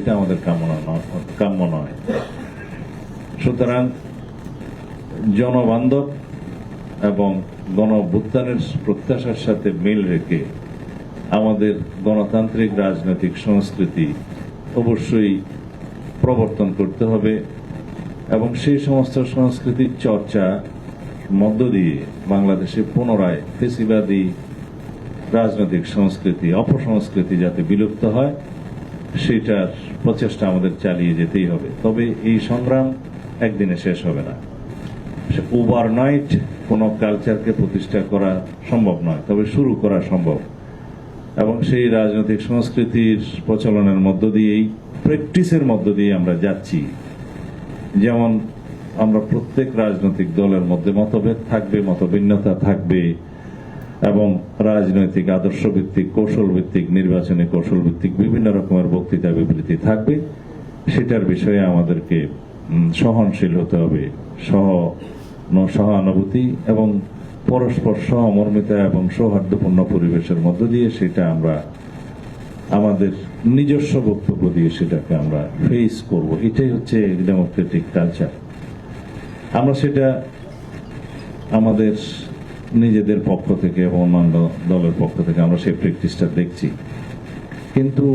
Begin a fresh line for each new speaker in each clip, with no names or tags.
এটা আমাদের কামনা নয় কাম্য নয়। সুতরাং জনবান্ধব এবং গণ প্রত্যাশার সাথে মিল রেখে আমাদের গণতান্ত্রিক, রাজনৈতিক সংস্কৃতি অবশ্যই প্রবর্তন করতে হবে এবং সেই সমস্ত সংস্কৃতির চর্চা মধ্য দিয়ে বাংলাদেশে পুনরায় ফেসিবাদী রাজনৈতিক সংস্কৃতি, অপসংস্কৃতি যাতে বিলুপ্ত হয়, সেটার প্রচেষ্টা আমাদের চালিয়ে যেতেই হবে। তবে এই সংগ্রাম একদিনে শেষ হবে না। ওভার ওভারনাইট কোনো কালচারকে প্রতিষ্ঠা করা সম্ভব নয়, তবে শুরু করা সম্ভব। এবং সেই রাজনৈতিক সংস্কৃতির প্রচলনের মধ্য দিয়েই, প্র্যাকটিসের মধ্য দিয়ে আমরা যাচ্ছি। যেমন আমরা প্রত্যেক রাজনৈতিক দলের মধ্যে মতভেদ থাকবে, মতভিন্নতা থাকবে এবং রাজনৈতিক আদর্শ ভিত্তিক কৌশল ভিত্তিক নির্বাচনী কৌশল ভিত্তিক বিভিন্ন রকমের বক্তৃতা, বিবৃতি থাকবে। সেটার বিষয়ে আমাদেরকে সহনশীল হতে হবে। সহ সহানুভূতি এবং পরস্পর সহমর্মিতা এবং সৌহার্দ্যপূর্ণ পরিবেশের মধ্য দিয়ে সেটা আমরা, আমাদের নিজস্ব বক্তব্য দিয়ে সেটাকে আমরা ফেস করব। এটাই হচ্ছে ডেমোক্রেটিক কালচার আমরা সেটা আমাদের নিজেদের পক্ষ থেকে এবং অন্যান্য দলের পক্ষ থেকে আমরা সেই প্র্যাকটিসটা দেখছি। কিন্তু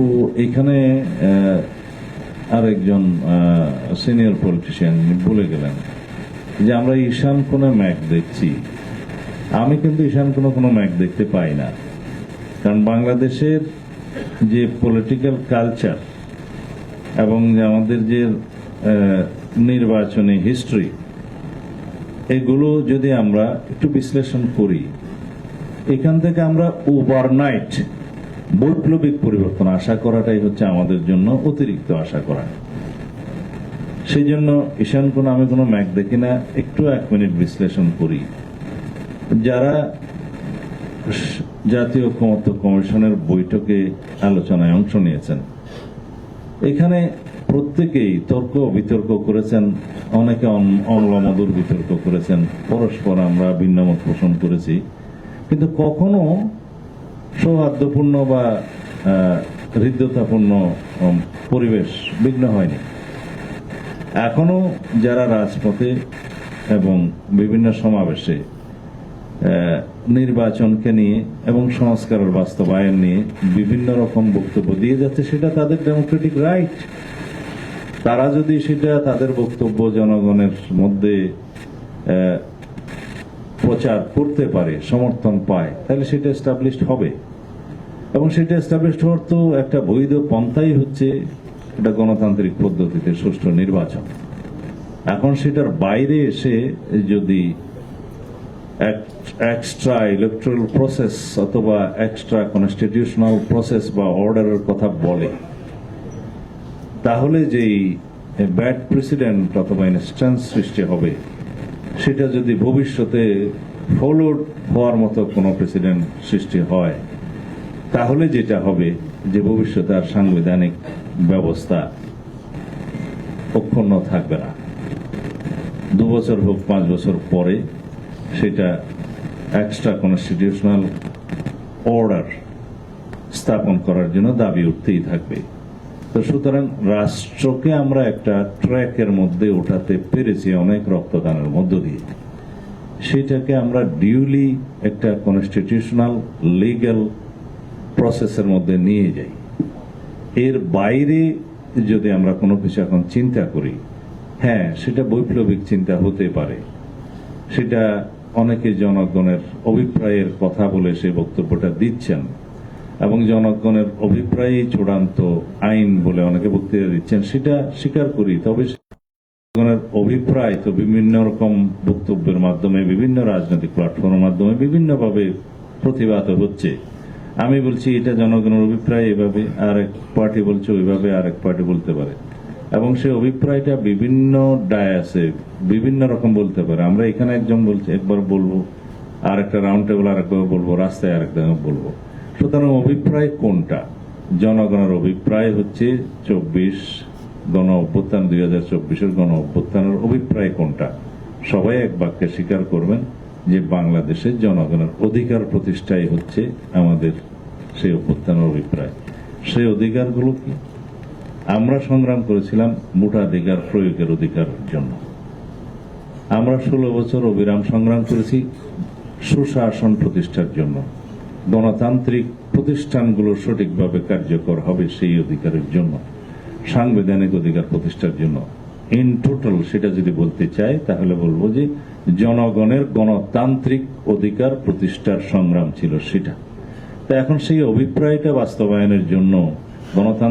এখানে আরেকজন সিনিয়র পলিটিশিয়ান বলে গেলেন যে, আমরা ঈশান কোণে ম্যাক দেখছি। আমি কিন্তু ঈশান কোণে কোনো ম্যাক দেখতে পাই না। কারণ বাংলাদেশের যে পলিটিক্যাল কালচার এবং আমাদের যে নির্বাচনী হিস্ট্রি এগুলো যদি আমরা একটু বিশ্লেষণ করি, এখান থেকে আমরা ওভারনাইট বৈপ্লবিক পরিবর্তন আশা করাটাই হচ্ছে আমাদের জন্য অতিরিক্ত আশা করা। সেই জন্য ঈশান কোন, আমি কোনো ম্যাক দেখি না, একটু এক মিনিট বিশ্লেষণ করি। যারা জাতীয় ঐক্যমত্য কমিশনের বৈঠকে আলোচনায় অংশ নিয়েছেন, এখানে প্রত্যেকেই তর্ক বিতর্ক করেছেন, অনেকে অন- অম্লমধুর বিতর্ক করেছেন, পরস্পর আমরা ভিন্নমত পোষণ করেছি। কিন্তু কখনো সৌহার্দ্যপূর্ণ বা হৃদ্যতাপূর্ণ পরিবেশ বিঘ্ন হয়নি। এখনও যারা রাজপথে এবং বিভিন্ন সমাবেশে নির্বাচনকে নিয়ে এবং সংস্কারের বাস্তবায়ন নিয়ে বিভিন্ন রকম বক্তব্য দিয়ে যাচ্ছে, সেটা তাদের ডেমোক্রেটিক রাইট তারা যদি সেটা তাদের বক্তব্য জনগণের মধ্যে প্রচার করতে পারে, সমর্থন পায়, তাহলে সেটা এস্টাবলিশড হবে। এবং সেটা এস্টাবলিশড হওয়ার তো একটা বৈধ পন্থাই হচ্ছে এটা গণতান্ত্রিক পদ্ধতিতে সুষ্ঠু নির্বাচন। এখন সেটার বাইরে এসে যদি এক্সট্রা ইলেকট্রাল প্রসেস অথবা এক্সট্রা কনস্টিটিউশনাল প্রসেস বা অর্ডারের কথা বলে তাহলে যেই ব্যাড প্রেসিডেন্ট অথবা ইনস্ট্যান্স সৃষ্টি হবে, সেটা যদি ভবিষ্যতে ফলোড হওয়ার মতো কোনো প্রেসিডেন্ট সৃষ্টি হয়, তাহলে যেটা হবে যে ভবিষ্যতে আর সাংবিধানিক ব্যবস্থা অক্ষুণ্ণ থাকবে না। দু বছর হোক, পাঁচ বছর পরে সেটা এক্সট্রা কনস্টিটিউশনাল অর্ডার স্থাপন করার জন্য দাবি উঠতেই থাকবে। তো সুতরাং রাষ্ট্রকে আমরা একটা ট্র্যাকের মধ্যে ওঠাতে পেরেছি, অনেক রক্তদানের মধ্য দিয়ে। সেটাকে আমরা ডিউলি একটা কনস্টিটিউশনাল লিগ্যাল প্রসেসের মধ্যে নিয়ে যাই। এর বাইরে যদি আমরা কোনো কিছু এখন চিন্তা করি হ্যাঁ সেটা বৈপ্লবিক চিন্তা হতে পারে। সেটা অনেকে জনগণের অভিপ্রায়ের কথা বলে সে বক্তব্যটা দিচ্ছেন। এবং জনগণের অভিপ্রায়ই চূড়ান্ত আইন বলে অনেকে বক্তৃতা দিচ্ছেন। সেটা স্বীকার করি, তবে জনগণের অভিপ্রায় তো বিভিন্ন রকম বক্তব্যের মাধ্যমে, বিভিন্ন রাজনৈতিক প্ল্যাটফর্মের মাধ্যমে বিভিন্নভাবে প্রতিবাদ হচ্ছে। আমি বলছি, এটা জনগণের অভিপ্রায়, এভাবে আর এক পার্টি বলছে, ওইভাবে আর এক পার্টি বলতে পারে। এবং সেই অভিপ্রায়টা বিভিন্ন ডায়াসে বিভিন্ন রকম বলতে পারে। আমরা এখানে একজন বলছি, একবার বলব আর একটা রাউন্ড টেবিল আর একবার বলব, রাস্তায় আর একটা বলব। সুতরাং অভিপ্রায় কোনটা? জনগণের অভিপ্রায় হচ্ছে চব্বিশ গণ অভ্যুত্থান, দুই হাজার চব্বিশের গণ অভ্যুত্থানের অভিপ্রায় কোনটা? সবাই এক বাক্যে স্বীকার করবেন যে বাংলাদেশের জনগণের অধিকার প্রতিষ্ঠাই হচ্ছে আমাদের সেই অভ্যুত্থানের অভিপ্রায়। সেই অধিকারগুলো কি? আমরা সংগ্রাম করেছিলাম ভোটাধিকার প্রয়োগের অধিকারের জন্য। আমরা ষোলো বছর অবিরাম সংগ্রাম করেছি সুশাসন প্রতিষ্ঠার জন্য। গণতান্ত্রিক প্রতিষ্ঠানগুলো সঠিকভাবে কার্যকর হবে সেই অধিকারের জন্য, সাংবিধানিক অধিকার প্রতিষ্ঠার জন্য। ইন টোটাল সেটা যদি বলতে চাই, তাহলে বলব যে জনগণের গণতান্ত্রিক অধিকার প্রতিষ্ঠার সংগ্রাম ছিল সেটা। তা এখন সেই অভিপ্রায়টা বাস্তবায়নের জন্য গণতান্ত্রিক